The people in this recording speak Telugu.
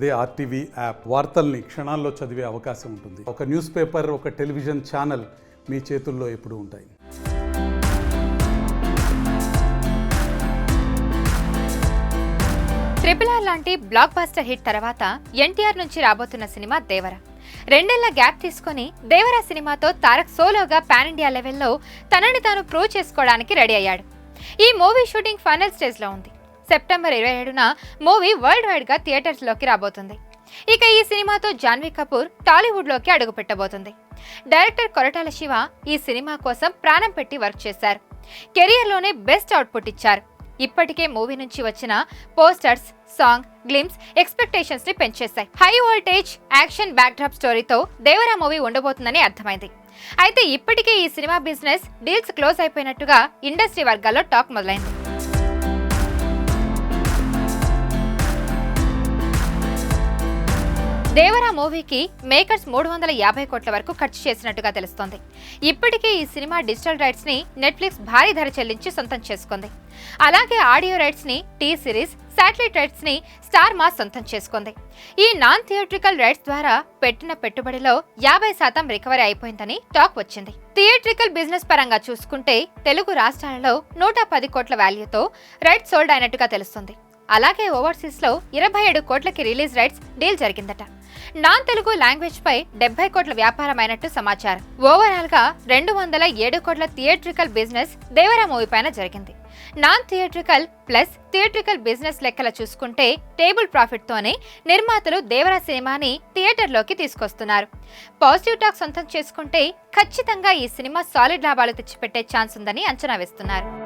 అదే ఆర్టీవీ యాప్ వార్తల్ని క్షణాల్లో చదివే అవకాశం ఉంటుంది. ఒక న్యూస్ పేపర్ ఒక టెలివిజన్ ఛానల్ మీ చేతుల్లో ఎప్పుడు ఉంటాయి. ట్రిపుల్ ఆర్ లాంటి బ్లాక్ బాస్టర్ హిట్ తర్వాత ఎన్టీఆర్ నుంచి రాబోతున్న సినిమా దేవర. రెండేళ్ళ గ్యాప్ తీసుకొని దేవర సినిమాతో తారక్ సోలోగా పాన్ ఇండియా లెవెల్లో తనని తాను ప్రూవ్ చేసుకోవడానికి రెడీ అయ్యాడు. ఈ మూవీ షూటింగ్ ఫైనల్ స్టేజ్లో ఉంది. సెప్టెంబర్ ఇరవై ఏడున మూవీ వరల్డ్ వైడ్గా థియేటర్స్లోకి రాబోతుంది. ఇక ఈ సినిమాతో జాన్వీ కపూర్ టాలీవుడ్లోకి అడుగుపెట్టబోతుంది. డైరెక్టర్ కొరటాల శివ ఈ సినిమా కోసం ప్రాణం పెట్టి వర్క్ చేశారు. కెరియర్లోనే బెస్ట్ అవుట్పుట్ ఇచ్చారు. ఇప్పటికే మూవీ నుంచి వచ్చిన పోస్టర్స్ సాంగ్ గ్లిమ్స్ ఎక్స్పెక్టేషన్స్ని పెంచేశాయి. హై వోల్టేజ్ యాక్షన్ బ్యాక్డ్రాప్ స్టోరీతో దేవరా మూవీ ఉండబోతుందని అర్థమైంది. అయితే ఇప్పటికే ఈ సినిమా బిజినెస్ డీల్స్ క్లోజ్ అయిపోయినట్టుగా ఇండస్ట్రీ వర్గాల్లో టాక్ మొదలైంది. దేవరా మూవీకి మేకర్స్ మూడు వందల యాభై కోట్ల వరకు ఖర్చు చేసినట్టుగా తెలుస్తోంది. ఇప్పటికే ఈ సినిమా డిజిటల్ రైట్స్ని నెట్ఫ్లిక్స్ భారీ ధర చెల్లించి సొంతం చేసుకుంది. అలాగే ఆడియో రైట్స్ని టీ సిరీస్ శాటిలైట్ రైట్స్ని స్టార్ మా సొంతం చేసుకుంది. ఈ నాన్ థియేట్రికల్ రైట్స్ ద్వారా పెట్టిన పెట్టుబడిలో యాభై శాతం రికవరీ అయిపోయిందని టాక్ వచ్చింది. థియేట్రికల్ బిజినెస్ పరంగా చూసుకుంటే తెలుగు రాష్ట్రాలలో నూట పది కోట్ల వాల్యూతో రైట్స్ సోల్డ్ అయినట్టుగా తెలుస్తుంది. అలాగే ఓవర్సీస్లో ఇరవై ఏడు కోట్లకి రిలీజ్ రైట్స్ డీల్ జరిగిందట. నాన్ తెలుగు లాంగ్వేజ్ పై డెబ్బై కోట్ల వ్యాపారం అయినట్టు సమాచారం. ఓవరాల్గా రెండు వందల ఏడు కోట్ల థియేట్రికల్ బిజినెస్ దేవరా మూవీ పైన జరిగింది. Non theatrical plus theatrical business లెక్కల చూసుకుంటే టేబుల్ ప్రాఫిట్ తోనే నిర్మాతలు దేవరా సినిమాని థియేటర్లోకి తీసుకొస్తున్నారు. పాజిటివ్ టాక్ సొంతం చేసుకుంటే ఖచ్చితంగా ఈ సినిమా సాలిడ్ లాభాలు తెచ్చిపెట్టే ఛాన్స్ ఉందని అంచనా వేస్తున్నారు.